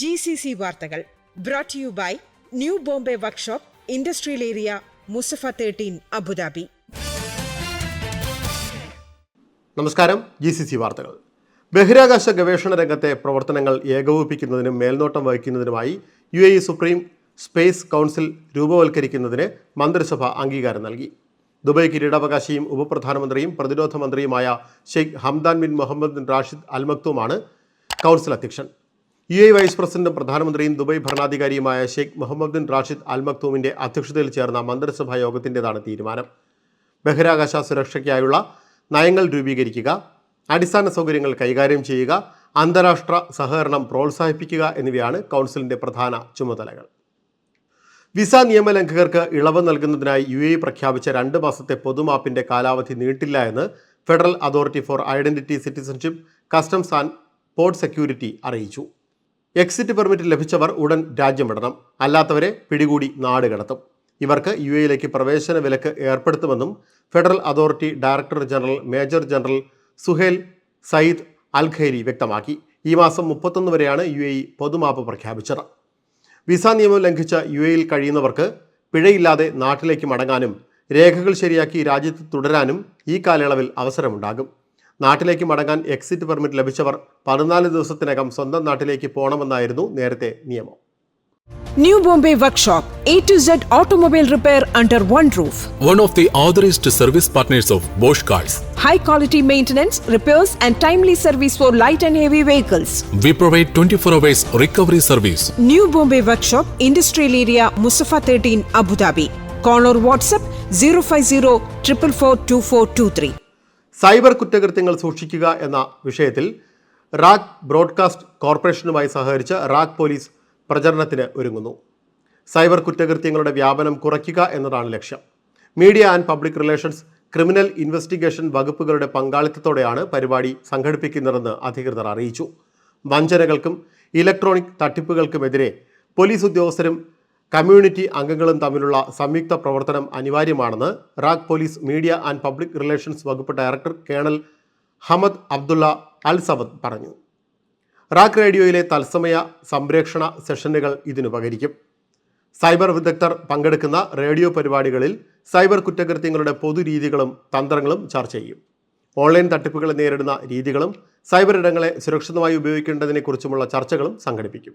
G C C വാർത്തകൾ brought you by new Bombay workshop industrial area Musaffah thirteen Abu Dhabi നമസ്കാരം G C C വാർത്തകൾ. ബഹിരാകാശ ഗവേഷണ രംഗത്തെ പ്രവർത്തനങ്ങൾ ഏകോപിപ്പിക്കുന്നതിനും മേൽനോട്ടം വഹിക്കുന്നതിനുമായി U A supreme space council രൂപവൽക്കരിക്കുന്നതിന് മന്ത്രിസഭ അംഗീകാരം നൽകി. ദുബായ് കിരീടാവകാശിയും ഉപപ്രധാനമന്ത്രിയും പ്രതിരോധ മന്ത്രിയുമായ Sheikh Hamdan bin Mohammed bin Rashid Al മക്തൂമാണ് council അധ്യക്ഷൻ. യു എ വൈസ് പ്രസിഡന്റും പ്രധാനമന്ത്രിയും Dubai ഭരണാധികാരിയുമായ Sheikh Mohammed bin Rashid Al മക്തൂമിന്റെ അധ്യക്ഷതയിൽ ചേർന്ന മന്ത്രിസഭാ യോഗത്തിന്റെതാണ് തീരുമാനം. ബഹിരാകാശ സുരക്ഷയ്ക്കായുള്ള നയങ്ങൾ രൂപീകരിക്കുക അടിസ്ഥാന സൗകര്യങ്ങൾ കൈകാര്യം ചെയ്യുക അന്താരാഷ്ട്ര സഹകരണം പ്രോത്സാഹിപ്പിക്കുക എന്നിവയാണ് കൗൺസിലിന്റെ പ്രധാന ചുമതലകൾ. വിസ നിയമലംഘകർക്ക് ഇളവ് നൽകുന്നതിനായി യു എ പ്രഖ്യാപിച്ച രണ്ട് മാസത്തെ പൊതുമാപ്പിന്റെ കാലാവധി നീട്ടില്ല എന്ന് federal authority for identity citizenship customs and port security അറിയിച്ചു. എക്സിറ്റ് പെർമിറ്റ് ലഭിച്ചവർ ഉടൻ രാജ്യം വിടണം. അല്ലാത്തവരെ പിടികൂടി നാട് കടത്തും. ഇവർക്ക് യു എയിലേക്ക് പ്രവേശന വിലക്ക് ഏർപ്പെടുത്തുമെന്നും federal authority director general major general Suhail Saeed Al Khairi വ്യക്തമാക്കി. ഈ മാസം മുപ്പത്തൊന്ന് വരെയാണ് യു എ പൊതുമാപ്പ് പ്രഖ്യാപിച്ചത്. വിസ നിയമം ലംഘിച്ച യു എയിൽ കഴിയുന്നവർക്ക് പിഴയില്ലാതെ നാട്ടിലേക്ക് മടങ്ങാനും രേഖകൾ ശരിയാക്കി രാജ്യത്ത് തുടരാനും ഈ കാലയളവിൽ അവസരമുണ്ടാകും. നാട്ടിലേക്ക് മടങ്ങാൻ എക്സിറ്റ് പെർമിറ്റ് ലഭിച്ചവർ പതിനാല് ദിവസത്തിനകം സ്വന്തം നാട്ടിലേക്ക് പോകണമെന്നായിരുന്നു നേരത്തെ നിയമം New Bombay Workshop, A to Z automobile repair under one roof. one of the authorized service partners of Bosch Cars. high quality maintenance, repairs, and timely service for light and heavy vehicles. We provide 24 hours recovery service. New Bombay Workshop, Industrial Area, Mustafa 13, Abu Dhabi. Call or WhatsApp 050 444 cyber കുറ്റകൃത്യങ്ങൾ സൂക്ഷിക്കുക എന്ന വിഷയത്തിൽ rack broadcast കോർപ്പറേഷനുമായി സഹകരിച്ച് rack police പ്രചരണത്തിന് ഒരുങ്ങുന്നു. Cyber കുറ്റകൃത്യങ്ങളുടെ വ്യാപനം കുറയ്ക്കുക എന്നതാണ് ലക്ഷ്യം. Media and public relations criminal investigation വകുപ്പുകളുടെ പങ്കാളിത്തത്തോടെയാണ് പരിപാടി സംഘടിപ്പിക്കുന്നതെന്ന് അധികൃതർ അറിയിച്ചു. വഞ്ചനകൾക്കും ഇലക്ട്രോണിക് തട്ടിപ്പുകൾക്കുമെതിരെ പോലീസ് ഉദ്യോഗസ്ഥരും കമ്മ്യൂണിറ്റി അംഗങ്ങളും തമ്മിലുള്ള സംയുക്ത പ്രവർത്തനം അനിവാര്യമാണെന്ന് RAK police media and public relations വകുപ്പ് director colonel Hamad Abdullah Al Sawad പറഞ്ഞു. റാക്ക് റേഡിയോയിലെ തത്സമയ സംപ്രേക്ഷണ സെഷനുകൾ ഇതിനുപകരിക്കും സൈബർ വിദഗ്ധർ പങ്കെടുക്കുന്ന റേഡിയോ പരിപാടികളിൽ സൈബർ കുറ്റകൃത്യങ്ങളുടെ പൊതുരീതികളും തന്ത്രങ്ങളും ചർച്ച ചെയ്യും. ഓൺലൈൻ തട്ടിപ്പുകളെ നേരിടുന്ന രീതികളും സൈബർ ഇടങ്ങളെ സുരക്ഷിതമായി ഉപയോഗിക്കേണ്ടതിനെക്കുറിച്ചുമുള്ള ചർച്ചകളും സംഘടിപ്പിക്കും.